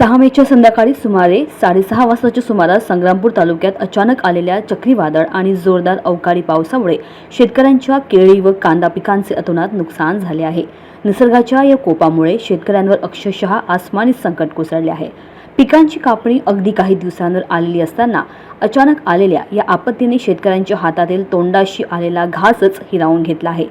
सहा मेच्या संध्याकाळी सुमारे साडेसहा वाजताच्या सुमारास संग्रामपूर तालुक्यात अचानक आलेल्या चक्रीवादळ आणि जोरदार अवकाळी पावसामुळे शेतकऱ्यांच्या केळी व कांदा पिकांचे अतोनात नुकसान झाले आहे. निसर्गाच्या या कोपामुळे शेतकऱ्यांवर अक्षरशः आसमानी संकट कोसळले आहे. पिकांची कापणी अगदी काही दिवसांवर आलेली असताना अचानक आलेल्या या आपत्तीने शेतकऱ्यांच्या हातातील तोंडाशी आलेला घासच हिरावून घेतला आहे.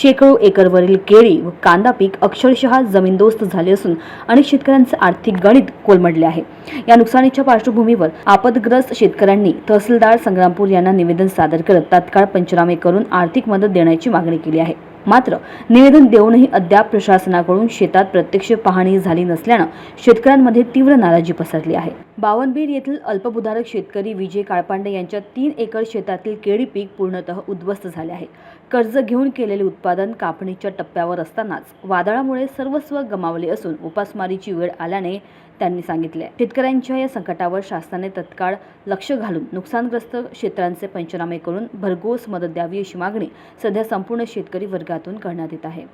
शेकडो एकरवरील केळी व कांदा पीक अक्षरशः जमीनदोस्त झाले असून अनेक शेतकऱ्यांचे आर्थिक गणित कोलमडले आहे. या नुकसानीच्या पार्श्वभूमीवर आपदग्रस्त शेतकऱ्यांनी तहसीलदार संग्रामपूर यांना निवेदन सादर करत तात्काळ पंचनामे करून आर्थिक मदत देण्याची मागणी केली आहे. मात्र निवेदन देऊनही अद्याप प्रशासनाकडून शेतात प्रत्यक्ष पाहणी झाली नसल्यानं शेतकऱ्यांमध्ये तीव्र नाराजी पसरली आहे. बावनबीर येथील अल्पभूधारक शेतकरी विजय काळपांडे यांच्या तीन एकर शेतातील केळी पीक पूर्णतः उद्ध्वस्त झाले आहे. कर्ज घेऊन केलेले उत्पादन कापणीच्या टप्प्यावर असतानाच वादळामुळे सर्वस्व गमावले असून उपासमारीची वेळ आल्याने त्यांनी सांगितले. शेतकऱ्यांच्या या संकटावर शासनाने तत्काळ लक्ष घालून नुकसानग्रस्त क्षेत्रांचे पंचनामे करून भरघोस मदत द्यावी अशी मागणी सध्या संपूर्ण शेतकरी पिकातून करण्यात येत आहे.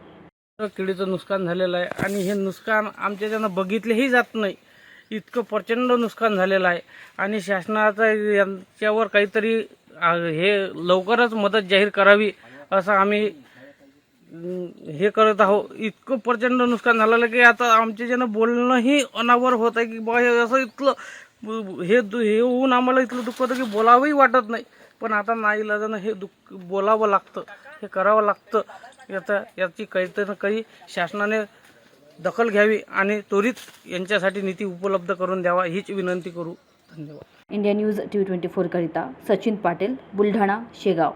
किडीचं नुकसान झालेलं आहे आणि हे नुकसान आमच्या आमच्याच्यानं बघितलेही जात नाही इतकं प्रचंड नुकसान झालेलं आहे. आणि शासनाचा यांच्यावर काहीतरी हे लवकरच मदत जाहीर करावी असं आम्ही हे करत आहोत. इतकं प्रचंड नुकसान झालेलं आहे की आता आमच्या आमच्याच्यानं बोलणंही अनावर होत आहे की बा हे असं इतकं हे दु- हे होऊन आम्हाला इतकं दुःख होतं की बोलावंही वाटत नाही. पण आता नाईलाजानं हे दुःख बोलावं लागतं हे करावं लागतं. याचा याची काहीतरी ना काही शासनाने दखल घ्यावी आणि त्वरित यांच्यासाठी निधी उपलब्ध करून द्यावा हीच विनंती करू. धन्यवाद. इंडिया न्यूज टी ट्वेंटी फोरकरिता सचिन पाटील बुलढाणा शेगाव.